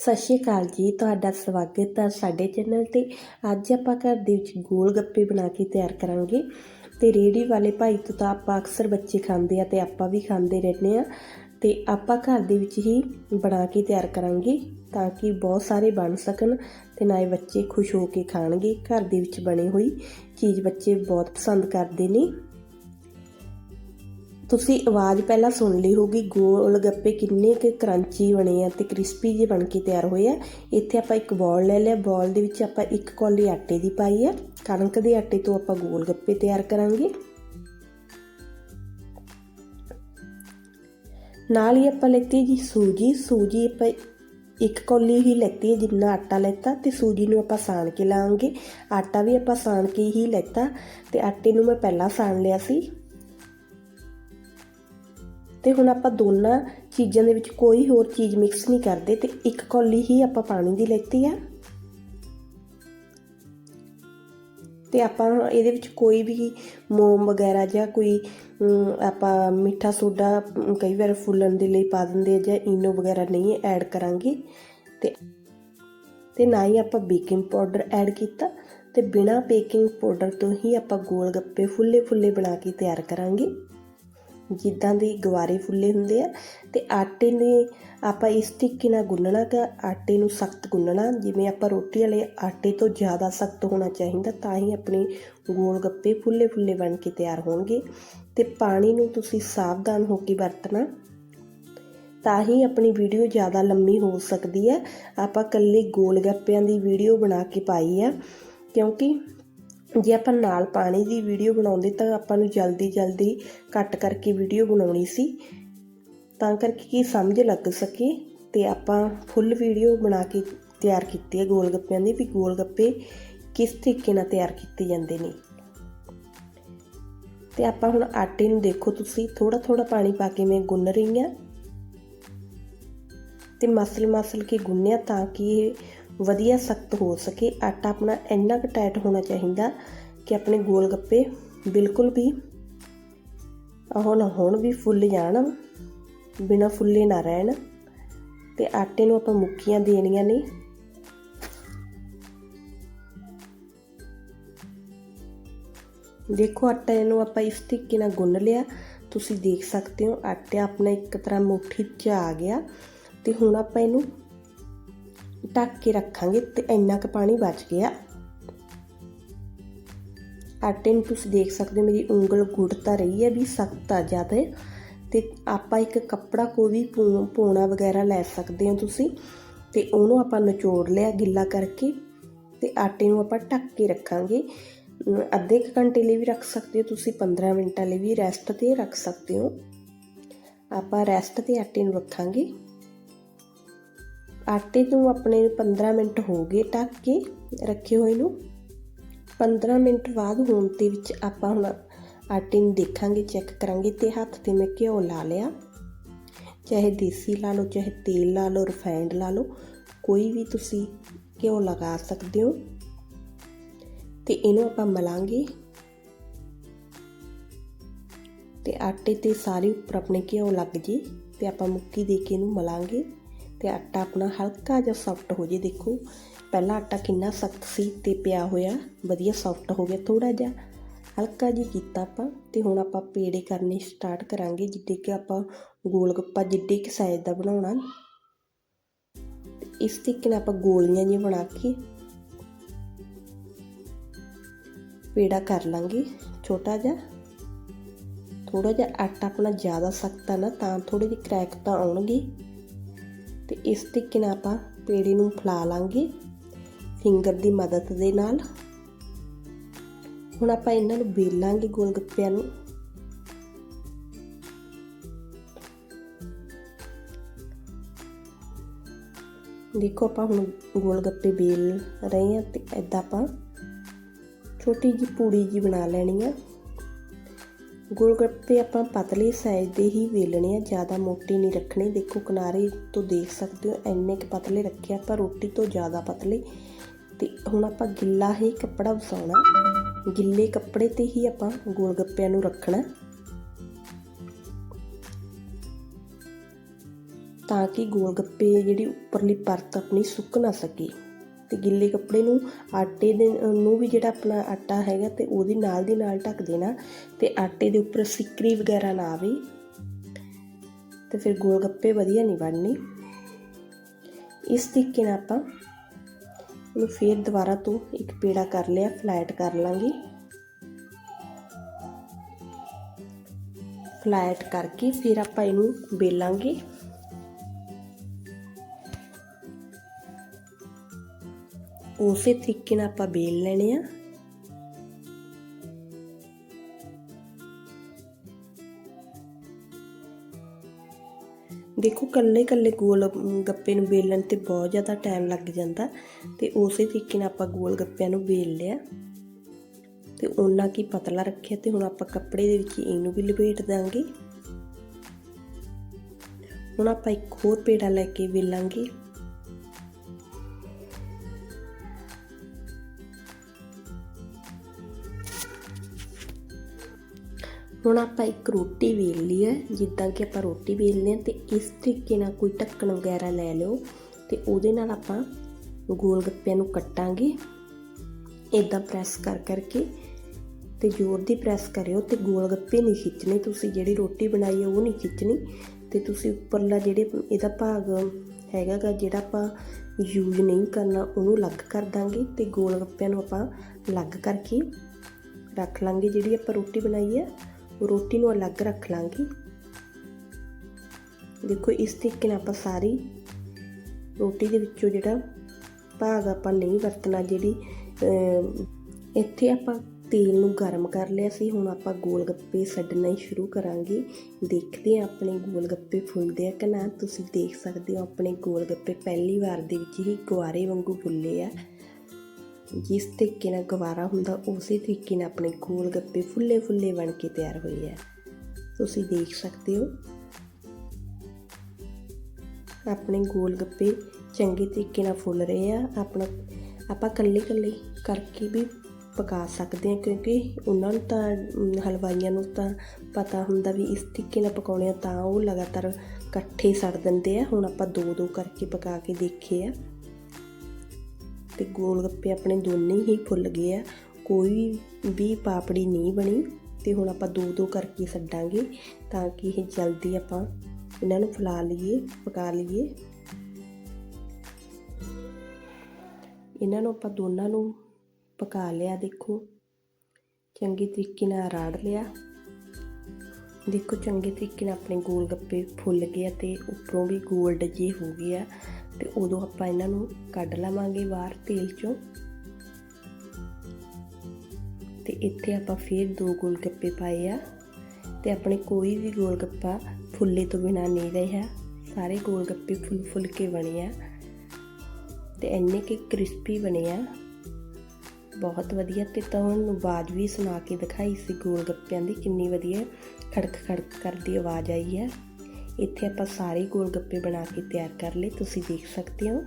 ਸਤਿ ਸ਼੍ਰੀ ਅਕਾਲ ਜੀ, ਤੁਹਾਡਾ ਸਵਾਗਤ ਹੈ ਸਾਡੇ ਚੈਨਲ ਤੇ। ਅੱਜ ਆਪਾਂ ਘਰ ਦੇ ਵਿੱਚ ਗੋਲ ਗੱਪੇ ਬਣਾ ਕੇ ਤਿਆਰ ਕਰਾਂਗੇ। ਤੇ ਰੇੜੀ ਵਾਲੇ ਭਾਈ ਤੋਂ ਤਾਂ ਆਪਾਂ ਅਕਸਰ ਬੱਚੇ ਖਾਂਦੇ ਆ ਤੇ ਆਪਾਂ ਵੀ ਖਾਂਦੇ ਰਹਿੰਦੇ ਆ। ਤੇ ਆਪਾਂ ਘਰ ਦੇ ਵਿੱਚ ਹੀ ਬਣਾ ਕੇ ਤਿਆਰ ਕਰਾਂਗੇ ਤਾਂ ਕਿ ਬਹੁਤ ਸਾਰੇ ਬਣ ਸਕਣ ਤੇ ਨਾਲੇ ਬੱਚੇ ਖੁਸ਼ ਹੋ ਕੇ ਖਾਣਗੇ। ਘਰ ਦੇ ਵਿੱਚ ਬਣੀ ਹੋਈ ਚੀਜ਼ ਬੱਚੇ ਬਹੁਤ ਪਸੰਦ ਕਰਦੇ ਨੇ। ਤੁਸੀਂ ਆਵਾਜ਼ ਪਹਿਲਾਂ ਸੁਣ ਲਈ ਹੋਗੀ ਗੋਲ ਗੱਪੇ ਕਿੰਨੇ ਕੁ ਕਰੰਚੀ ਬਣੇ ਆ ਤੇ ਕ੍ਰਿਸਪੀ ਜਿਹੇ ਬਣ ਕੇ ਤਿਆਰ ਹੋਏ ਆ। ਇੱਥੇ ਆਪਾਂ ਇੱਕ ਬੌਲ ਲੈ ਲਿਆ। ਬੌਲ ਦੇ ਵਿੱਚ ਆਪਾਂ ਇੱਕ ਕੌਲੀ ਆਟੇ ਦੀ ਪਾਈ ਆ। ਕਣਕ ਦੇ ਆਟੇ ਤੋਂ ਆਪਾਂ ਗੋਲ ਗੱਪੇ ਤਿਆਰ ਕਰਾਂਗੇ। ਨਾਲ ਹੀ ਆਪਾਂ ਲੈਤੀ ਜੀ ਸੂਜੀ। ਸੂਜੀ ਆਪਾਂ ਇੱਕ ਕੌਲੀ ਹੀ ਲੈਤੀ ਹੈ ਜਿੰਨਾ ਆਟਾ ਲੈਤਾ ਤੇ ਸੂਜੀ ਨੂੰ ਆਪਾਂ ਸਾਣ ਕੇ ਲਾਵਾਂਗੇ। ਆਟਾ ਵੀ ਆਪਾਂ ਸਾਣ ਕੇ ਹੀ ਲੈਤਾ ਤੇ ਆਟੇ ਨੂੰ ਮੈਂ ਪਹਿਲਾਂ ਸਾਣ ਲਿਆ ਸੀ। ਤੇ ਹੁਣ ਆਪਾਂ ਦੋਨਾਂ ਚੀਜ਼ਾਂ ਦੇ ਵਿੱਚ ਕੋਈ ਹੋਰ ਚੀਜ਼ ਮਿਕਸ ਨਹੀਂ ਕਰਦੇ ਤੇ ਇੱਕ ਕੌਲੀ ਹੀ ਆਪਾਂ ਪਾਣੀ ਦੀ ਲੈਤੀ ਆ। ਤੇ ਆਪਾਂ ਇਹਦੇ ਵਿੱਚ ਕੋਈ ਵੀ ਮੋਮ ਵਗੈਰਾ ਜਾਂ ਕੋਈ ਆਪਾਂ ਮਿੱਠਾ ਸੋਡਾ ਕਈ ਵਾਰ ਫੁੱਲਣ ਦੇ ਲਈ ਪਾ ਦਿੰਦੇ ਆ ਜਾਂ ਇਨੋ ਵਗੈਰਾ ਨਹੀਂ ਐਡ ਕਰਾਂਗੇ। ਤੇ ਤੇ ਨਾ ਹੀ ਆਪਾਂ ਬੇਕਿੰਗ ਪਾਊਡਰ ਐਡ ਕੀਤਾ ਤੇ ਬਿਨਾ ਬੇਕਿੰਗ ਪਾਊਡਰ ਤੋਂ ਹੀ ਆਪਾਂ ਗੋਲ ਗੱਪੇ ਫੁੱਲੇ ਫੁੱਲੇ ਬਣਾ ਕੇ ਤਿਆਰ ਕਰਾਂਗੇ। ਜਿੱਦਾਂ ਦੇ ਗਵਾਰੇ ਫੁੱਲੇ ਹੁੰਦੇ ਆ, ਤੇ ਆਟੇ ਨੇ ਆਪਾਂ ਇਸ ਤਰੀਕੇ ਨਾਲ ਗੁੰਨਣਾ ਕਿ, ਆਟੇ ਨੂੰ ਸਖਤ ਗੁੰਨਣਾ, ਜਿਵੇਂ ਆਪਾਂ ਰੋਟੀ ਵਾਲੇ ਆਟੇ ਤੋਂ ਜ਼ਿਆਦਾ ਸਖਤ ਹੋਣਾ ਚਾਹੀਦਾ, ਤਾਂ ਹੀ ਆਪਣੇ ਗੋਲ ਗੱਪੇ ਫੁੱਲੇ ਫੁੱਲੇ ਬਣ ਕੇ ਤਿਆਰ ਹੋਣਗੇ। ਤੇ ਪਾਣੀ ਨੂੰ ਤੁਸੀਂ ਸਾਵਧਾਨ ਹੋ ਕੇ ਵਰਤਣਾ, ਤਾਂ ਹੀ ਆਪਣੀ ਵੀਡੀਓ ਜ਼ਿਆਦਾ ਲੰਮੀ ਹੋ ਸਕਦੀ ਹੈ। ਆਪਾਂ ਕੱਲੇ ਗੋਲ ਗੱਪਿਆਂ ਦੀ ਵੀਡੀਓ ਬਣਾ ਕੇ ਪਾਈ ਆ, ਕਿਉਂਕਿ ਜੇ ਆਪਾਂ ਨਾਲ ਪਾਣੀ ਦੀ ਵੀਡੀਓ ਬਣਾਉਂਦੇ ਤਾਂ ਆਪਾਂ ਨੂੰ ਜਲਦੀ ਜਲਦੀ ਕੱਟ ਕਰਕੇ ਵੀਡੀਓ ਬਣਾਉਣੀ ਸੀ। ਤਾਂ ਕਰਕੇ ਕੀ ਸਮਝ ਲੱਗ ਸਕੇ ਤੇ ਆਪਾਂ ਫੁੱਲ ਵੀਡੀਓ ਬਣਾ ਕੇ ਤਿਆਰ ਕੀਤੀ ਹੈ ਗੋਲ ਗੱਪਿਆਂ ਦੀ ਵੀ ਗੋਲ ਗੱਪੇ ਕਿਸ ਤਰੀਕੇ ਨਾਲ ਤਿਆਰ ਕੀਤੇ ਜਾਂਦੇ ਨੇ। ਤੇ ਆਪਾਂ ਹੁਣ ਆਟੇ ਨੂੰ ਦੇਖੋ ਤੁਸੀਂ ਥੋੜਾ ਥੋੜਾ ਪਾਣੀ ਪਾ ਕੇ ਮੈਂ ਗੁੰਨ ਰਹੀ ਹਾਂ। ਤੇ ਮਸਲ ਮਸਲ ਕੇ ਗੁੰਨਿਆ ਤਾਂ ਕਿ ਇਹ ਵਧੀਆ ਸਖਤ ਹੋ ਸਕੇ। ਆਟਾ ਆਪਣਾ ਇੰਨਾ ਕੁ ਟਾਈਟ ਹੋਣਾ ਚਾਹੀਦਾ ਕਿ ਆਪਣੇ ਗੋਲ ਗੱਪੇ ਬਿਲਕੁਲ ਵੀ ਹੁਣ ਹੁਣ ਵੀ ਫੁੱਲ ਜਾਣ, ਬਿਨਾ ਫੁੱਲੇ ਨਾ ਰਹਿਣ ਤੇ ਆਟੇ ਨੂੰ ਆਪਾਂ ਮੁੱਕੀਆਂ ਦੇਣੀਆਂ ਨੇ। ਦੇਖੋ ਆਟੇ ਨੂੰ ਆਪਾਂ ਇਸ ਤਰੀਕੇ ਨਾਲ ਗੁੰਨ ਲਿਆ। ਤੁਸੀਂ ਦੇਖ ਸਕਦੇ ਹੋ ਆਟਾ ਆਪਣਾ ਇੱਕ ਤਰ੍ਹਾਂ ਮੁੱਠੀ 'ਚ ਆ ਗਿਆ ਤੇ ਹੁਣ ਆਪਾਂ ਇਹਨੂੰ ਢੱਕ ਕੇ ਰੱਖਾਂਗੇ ਤੇ ਇੰਨਾ ਕੁ ਪਾਣੀ ਬਚ ਗਿਆ। ਆਟੇ ਨੂੰ ਤੁਸੀਂ ਦੇਖ ਸਕਦੇ ਮੇਰੀ ਉਂਗਲ ਗੁੜਤਾ ਰਹੀ ਹੈ ਵੀ ਸਖਤ ਆ ਜ਼ਿਆਦਾ। ਤੇ ਆਪਾਂ ਇੱਕ ਕੱਪੜਾ ਕੋਈ ਵੀ ਪੋਣਾ ਵਗੈਰਾ ਲੈ ਸਕਦੇ ਹੋ ਤੁਸੀਂ। ਤੇ ਉਹਨੂੰ ਆਪਾਂ ਨਿਚੋੜ ਲਿਆ ਗਿੱਲਾ ਕਰਕੇ ਤੇ ਆਟੇ ਨੂੰ ਆਪਾਂ ਢੱਕ ਕੇ ਰੱਖਾਂਗੇ। ਅੱਧੇ ਘੰਟੇ ਲਈ ਵੀ ਰੱਖ ਸਕਦੇ ਹੋ, ਤੁਸੀਂ 15 ਮਿੰਟਾਂ ਲਈ ਵੀ ਰੈਸਟ ਤੇ ਰੱਖ ਸਕਦੇ ਹੋ। ਆਪਾਂ ਰੈਸਟ ਤੇ ਆਟੇ ਨੂੰ ਰੱਖਾਂਗੇ। ਆਟੇ ਨੂੰ ਆਪਣੇ 15 ਮਿੰਟ ਹੋ ਗਏ ਢੱਕ ਕੇ ਰੱਖੇ ਹੋਏ ਨੂੰ। 15 ਮਿੰਟ ਬਾਅਦ ਹੋਣ ਤੇ ਵਿੱਚ ਆਪਾਂ ਹੁਣ ਆਟੇ ਨੂੰ ਦੇਖਾਂਗੇ ਚੈੱਕ ਕਰਾਂਗੇ ਤੇ ਹੱਥ ਤੇ ਮੈਂ ਘਿਓ ਲਾ ਲਿਆ। ਚਾਹੇ ਦੇਸੀ ਲਾ ਲਓ, ਚਾਹੇ ਤੇਲ ਲਾ ਲਓ ਰਿਫਾਈਨਡ ਲਾ ਲਓ, ਕੋਈ ਵੀ ਤੁਸੀਂ ਘਿਓ ਲਗਾ ਸਕਦੇ ਹੋ। ਤੇ ਇਹਨੂੰ ਆਪਾਂ ਮਲਾਂਗੇ। ਤੇ ਆਟੇ ਤੇ ਸਾਰੇ ਉੱਪਰ ਆਪਣੇ ਘਿਓ ਲੱਗ ਜੇ ਤੇ ਆਪਾਂ ਮੁੱਕੀ ਦੇ ਕੇ ਇਹਨੂੰ ਮਲਾਂਗੇ। ਤੇ ਆਟਾ ਆਪਣਾ ਹਲਕਾ ਜਿਹਾ ਸੌਫਟ ਹੋ ਜੇ, ਦੇਖੋ। ਪਹਿਲਾਂ ਆਟਾ ਕਿੰਨਾ ਸਖਤ ਸੀ ਤੇ ਪਿਆ ਹੋਇਆ, ਵਧੀਆ ਸੌਫਟ ਹੋ ਗਿਆ ਥੋੜਾ ਜਿਹਾ। ਹਲਕਾ ਜਿਹਾ ਕੀਤਾ ਆਪਾਂ ਤੇ ਹੁਣ ਆਪਾਂ ਪੇੜੇ ਕਰਨੇ ਸਟਾਰਟ ਕਰਾਂਗੇ ਜਿੱਡੇ ਕਿ ਆਪਾਂ ਗੋਲ ਗੱਪਾ ਜਿੱਡੇ ਕਿ ਸਾਈਜ਼ ਦਾ ਬਣਾਉਣਾ। ਇਸ ਤਰੀਕੇ ਨਾਲ ਆਪਾਂ ਗੋਲੀਆਂ ਜਿਹੀਆਂ ਬਣਾ ਕੇ ਪੇੜਾ ਕਰ ਲਾਂਗੇ, ਛੋਟਾ ਜਿਹਾ। ਥੋੜਾ ਜਿਹਾ ਆਟਾ ਆਪਣਾ ਜ਼ਿਆਦਾ ਸਖਤ ਆ ਨਾ, ਤਾਂ ਥੋੜੇ ਜਿਹੇ ਕ੍ਰੈਕ ਤਾਂ ਆਉਣਗੇ। ਤੇ ਇਸ ਤਰੀਕੇ ਨਾਲ ਆਪਾਂ ਪੇੜੇ ਨੂੰ ਫਲਾ ਲਾਂਗੇ ਫਿੰਗਰ ਦੀ ਮਦਦ ਦੇ ਨਾਲ। ਹੁਣ ਆਪਾਂ ਇਹਨਾਂ ਨੂੰ ਬੇਲਾਂਗੇ ਗੋਲ ਗੱਪਿਆਂ ਨੂੰ। ਦੇਖੋ ਆਪਾਂ ਹੁਣ ਗੋਲ ਗੱਪੇ ਬੇਲ ਰਹੇ ਹਾਂ ਤੇ ਐਦਾਂ ਆਪਾਂ ਛੋਟੀ ਜੀ ਪੂੜੀ ਜੀ ਬਣਾ ਲੈਣੀ ਆ। ਗੋਲਗੱਪੇ ਆਪਾਂ ਪਤਲੇ ਸਾਈਜ਼ ਦੇ ਹੀ ਵੇਲਣੇ ਆ, ਜ਼ਿਆਦਾ ਮੋਟੇ ਨਹੀਂ ਰੱਖਣੇ। ਦੇਖੋ, ਕਿਨਾਰੇ ਤੋਂ ਦੇਖ ਸਕਦੇ ਹੋ, ਇੰਨੇ ਕਿ ਪਤਲੇ ਰੱਖਿਆ ਆਪਾਂ ਰੋਟੀ ਤੋਂ ਜ਼ਿਆਦਾ ਪਤਲੇ। ਤੇ ਹੁਣ ਆਪਾਂ ਗਿੱਲਾ ਹੀ ਕੱਪੜਾ ਵਸਾਉਣਾ। ਗਿੱਲੇ ਕੱਪੜੇ ਤੇ ਹੀ ਆਪਾਂ ਗੋਲਗੱਪਿਆਂ ਨੂੰ ਰੱਖਣਾ। ਤਾਂ ਕਿ ਗੋਲਗੱਪੇ ਜਿਹੜੀ ਉੱਪਰਲੀ ਪਰਤ ਆਪਣੀ ਸੁੱਕ ਨਾ ਸਕੇ। ਤੇ ਗਿੱਲੇ ਕੱਪੜੇ ਨੂੰ, ਆਟੇ ਦੇ ਨੂੰ ਵੀ ਜਿਹੜਾ ਆਪਣਾ ਆਟਾ ਹੈਗਾ ਤੇ ਉਹਦੇ ਨਾਲ ਦੀ ਨਾਲ ਢੱਕ ਦੇਣਾ ਤੇ ਆਟੇ ਦੇ ਉੱਪਰ ਸਿਕਰੀ ਵਗੈਰਾ ਨਾ ਆਵੇ। ਤੇ ਫਿਰ ਗੋਲ ਗੱਪੇ ਵਧੀਆ ਨਹੀਂ ਬਣਨੇ। ਇਸ ਤਰੀਕੇ ਨਾਲ ਆਪਾਂ ਇਹਨੂੰ ਫੇਰ ਦੁਬਾਰਾ ਤੋਂ ਇੱਕ ਪੇੜਾ ਕਰ ਲਿਆ ਫਲੈਟ ਕਰ ਲਾਂਗੇ। ਫਲੈਟ ਕਰਕੇ ਫਿਰ ਆਪਾਂ ਇਹਨੂੰ ਬੇਲਾਂਗੇ ਉਸੇ ਤਰੀਕੇ ਨਾਲ ਆਪਾਂ ਬੇਲ ਲੈਣੇ ਆ। ਦੇਖੋ ਕੱਲੇ ਕੱਲੇ ਗੋਲ ਗੱਪੇ ਨੂੰ ਬੇਲਣ ਤੇ ਬਹੁਤ ਜ਼ਿਆਦਾ ਟਾਈਮ ਲੱਗ ਜਾਂਦਾ ਤੇ ਉਸੇ ਤਰੀਕੇ ਨਾਲ ਆਪਾਂ ਗੋਲ ਗੱਪਿਆਂ ਨੂੰ ਬੇਲ ਲਿਆ। ਤੇ ਉਹਨਾਂ ਕੀ ਪਤਲਾ ਰੱਖਿਆ ਤੇ ਹੁਣ ਆਪਾਂ ਕੱਪੜੇ ਦੇ ਵਿੱਚ ਇਹਨੂੰ ਵੀ ਲਪੇਟ ਦਾਂਗੇ। ਹੁਣ ਆਪਾਂ ਇੱਕ ਹੋਰ ਪੇੜਾ ਲੈ ਕੇ ਵੇਲਾਂਗੇ। ਹੁਣ ਆਪਾਂ ਇੱਕ ਰੋਟੀ ਵੇਲ ਲਈ ਹੈ, ਜਿੱਦਾਂ ਕਿ ਆਪਾਂ ਰੋਟੀ ਵੇਲਦੇ ਹਾਂ ਤੇ ਇਸ ਤਰੀਕੇ ਨਾਲ ਕੋਈ ਢੱਕਣ ਵਗੈਰਾ ਲੈ ਲਿਓ ਤੇ ਉਹਦੇ ਨਾਲ ਆਪਾਂ ਗੋਲ ਗੱਪਿਆਂ ਨੂੰ ਕੱਟਾਂਗੇ। ਇਦਾਂ ਪ੍ਰੈਸ ਕਰ ਕਰਕੇ ਤੇ ਜ਼ੋਰ ਦੀ ਪ੍ਰੈਸ ਕਰਿਓ ਤੇ ਗੋਲ ਗੱਪੇ ਨਹੀਂ ਖਿੱਚਣੇ, ਤੁਸੀਂ ਜਿਹੜੀ ਰੋਟੀ ਬਣਾਈ ਹੈ ਉਹ ਨਹੀਂ ਖਿੱਚਣੀ ਤੇ ਤੁਸੀਂ ਉੱਪਰਲਾ ਜਿਹੜੇ ਇਹਦਾ ਭਾਗ ਹੈਗਾਗਾ ਜਿਹੜਾ ਆਪਾਂ ਯੂਜ਼ ਨਹੀਂ ਕਰਨਾ, ਉਹਨੂੰ ਅਲੱਗ ਕਰ ਦਾਂਗੇ ਤੇ ਗੋਲ ਗੱਪਿਆਂ ਨੂੰ ਆਪਾਂ ਅਲੱਗ ਕਰਕੇ ਰੱਖ ਲਾਂਗੇ ਜਿਹੜੀ ਆਪਾਂ ਰੋਟੀ ਬਣਾਈ ਹੈ ਰੋਟੀ ਨੂੰ ਅਲੱਗ ਰੱਖ ਲਾਂਗੀ। ਦੇਖੋ, ਇਸ ਤਰੀਕੇ ਨਾਲ ਆਪਾਂ ਸਾਰੀ ਰੋਟੀ ਦੇ ਵਿੱਚੋਂ ਜਿਹੜਾ ਭਾਗ ਆਪਾਂ ਨਹੀਂ ਵਰਤਣਾ, ਜਿਹੜੀ ਇੱਥੇ ਆਪਾਂ ਤੇਲ ਨੂੰ ਗਰਮ ਕਰ ਲਿਆ ਸੀ, ਹੁਣ ਆਪਾਂ ਗੋਲ ਗੱਪੇ ਛੱਡਣਾ ਸ਼ੁਰੂ ਕਰਾਂਗੇ। ਦੇਖਦੇ ਹਾਂ ਆਪਣੇ ਗੋਲ ਗੱਪੇ ਫੁੱਲਦੇ ਆ ਕਿ ਨਾ। ਤੁਸੀਂ ਦੇਖ ਸਕਦੇ ਹੋ, ਆਪਣੇ ਗੋਲ ਗੱਪੇ ਪਹਿਲੀ ਵਾਰ ਦੇ ਵਿੱਚ ਹੀ ਗੁਆਰੇ ਵਾਂਗੂ ਫੁੱਲੇ ਆ। ਜਿਸ ਤਰੀਕੇ ਨਾਲ ਗਵਾਰਾ ਹੁੰਦਾ, ਉਸੇ ਤਰੀਕੇ ਨਾਲ ਆਪਣੇ ਗੋਲ ਗੱਪੇ ਫੁੱਲੇ ਫੁੱਲੇ ਬਣ ਕੇ ਤਿਆਰ ਹੋਏ ਆ। ਤੁਸੀਂ ਦੇਖ ਸਕਦੇ ਹੋ। ਆਪਣੇ ਗੋਲ ਗੱਪੇ ਚੰਗੇ ਤਰੀਕੇ ਨਾਲ ਫੁੱਲ ਰਹੇ ਆ। ਆਪਣਾ, ਆਪਾਂ ਕੱਲੇ ਕੱਲੇ ਕਰਕੇ ਵੀ ਪਕਾ ਸਕਦੇ ਹਾਂ, ਕਿਉਂਕਿ ਉਹਨਾਂ ਨੂੰ ਤਾਂ ਹਲਵਾਈਆਂ ਨੂੰ ਤਾਂ ਪਤਾ ਹੁੰਦਾ ਵੀ ਇਸ ਤਰੀਕੇ ਨਾਲ ਪਕਾਉਣੇ ਆ, ਤਾਂ ਉਹ ਲਗਾਤਾਰ ਇਕੱਠੇ ਸੜ ਦਿੰਦੇ ਆ। ਹੁਣ ਆਪਾਂ ਦੋ ਦੋ ਕਰਕੇ ਪਕਾ ਕੇ ਦੇਖੇ ਆ। ਤੇ ਗੋਲ ਗੱਪੇ ਆਪਣੇ ਦੋਨੇ ਹੀ ਫੁੱਲ ਗਏ ਆ। ਕੋਈ ਵੀ ਪਾਪੜੀ ਨਹੀਂ ਬਣੀ ਤੇ ਹੁਣ ਆਪਾਂ ਦੋ ਦੋ ਕਰਕੇ ਛੱਡਾਂਗੇ ਤਾਂ ਕਿ ਇਹ ਜਲਦੀ ਆਪਾਂ ਇਹਨਾਂ ਨੂੰ ਫੁਲਾ ਲਈਏ, ਪਕਾ ਲਈਏ। ਇਹਨਾਂ ਨੂੰ ਆਪਾਂ ਦੋਨਾਂ ਨੂੰ ਪਕਾ ਲਿਆ ਦੇਖੋ। ਚੰਗੇ ਤਰੀਕੇ ਨਾਲ ਰਾੜ ਲਿਆ। ਦੇਖੋ ਚੰਗੇ ਤਰੀਕੇ ਨਾਲ ਆਪਣੇ ਗੋਲ ਗੱਪੇ ਫੁੱਲ ਗਏ ਆ ਤੇ ਉੱਪਰੋਂ ਵੀ 골ਡ ਜੇ ਹੋ ਗਏ ਆ। ਤੇ ਉਦੋਂ ਆਪਾਂ ਇਹਨਾਂ ਨੂੰ ਕੱਢ ਲਵਾਂਗੇ ਬਾਹਰ ਤੇਲ ਚੋਂ। ਤੇ ਇੱਥੇ ਆਪਾਂ ਫੇਰ ਦੋ ਗੋਲ ਗੱਪੇ ਪਾਏ ਆ। ਤੇ ਆਪਣੇ ਕੋਈ ਵੀ ਗੋਲ ਗੱਪਾ ਫੁੱਲੇ ਤੋਂ ਬਿਨਾ ਨਹੀਂ ਰਿਹਾ। ਸਾਰੇ ਗੋਲ ਗੱਪੇ ਫੁੱਲ ਫੁੱਲ ਕੇ ਬਣੇ ਆ। ਤੇ ਇੰਨੇ ਕਿ ਕ੍ਰਿਸਪੀ ਬਣੇ ਆ। ਬਹੁਤ ਵਧੀਆ ਤੇ ਤੁਹਾਨੂੰ ਆਵਾਜ਼ ਵੀ ਸੁਣਾ ਕੇ ਦਿਖਾਈ ਸੀ ਗੋਲ ਗੱਪਿਆਂ ਦੀ ਕਿੰਨੀ ਵਧੀਆ ਖੜਕ ਖੜਕ ਕਰਦੀ ਆਵਾਜ਼ ਆਈ ਹੈ ਇੱਥੇ ਆਪਾਂ ਸਾਰੇ ਗੋਲ ਗੱਪੇ ਬਣਾ ਕੇ ਤਿਆਰ ਕਰ ਲਏ ਤੁਸੀਂ ਦੇਖ ਸਕਦੇ ਹੋ।